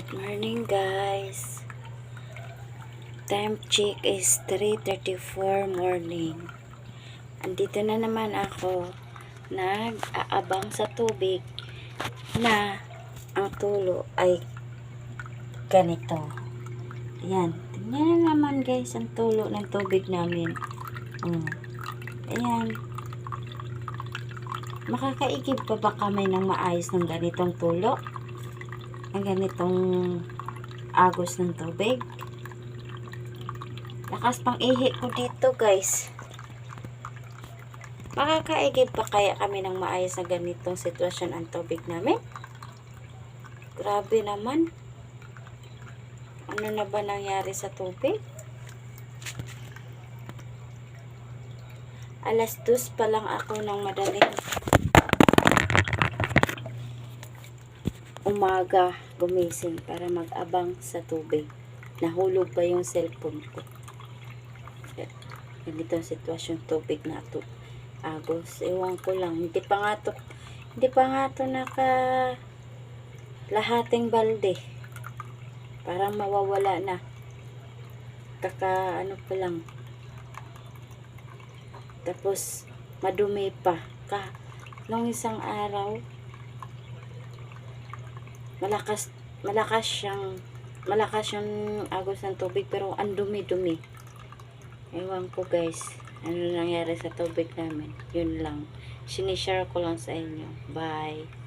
Good morning guys. Time check is 3.34 morning. Andito na naman ako nag-aabang sa tubig na ang tulo ay ganito. Ayan. Tingnan na naman guys ang tulo ng tubig namin. Mm. Ayan. Makakaigib pa ba kami ng maayos ng ganitong tulo? Ang ganitong agos ng tubig. Lakas pang ihi ko dito guys. Makakaigib pa kaya kami ng maayos na ganitong sitwasyon ang tubig namin? Grabe naman. Ano na ba nangyari sa tubig? Alas dos pa lang ako ng madaling umaga gumising para mag-abang sa tubig. Nahulog pa yung cellphone ko. Ganito ang sitwasyon tubig na to. Agos. Ewan ko lang. Hindi pa nga to, hindi pa nga to naka lahating balde. Parang mawawala na. Kaka ano pa lang. Tapos madumi pa. Ka, nung isang araw, malakas malakas siyang malakas yung agos ng tubig pero ang dumi-dumi. Ewan ko guys ano nangyari sa tubig namin. Yun lang. Sinishare ko lang sa inyo. Bye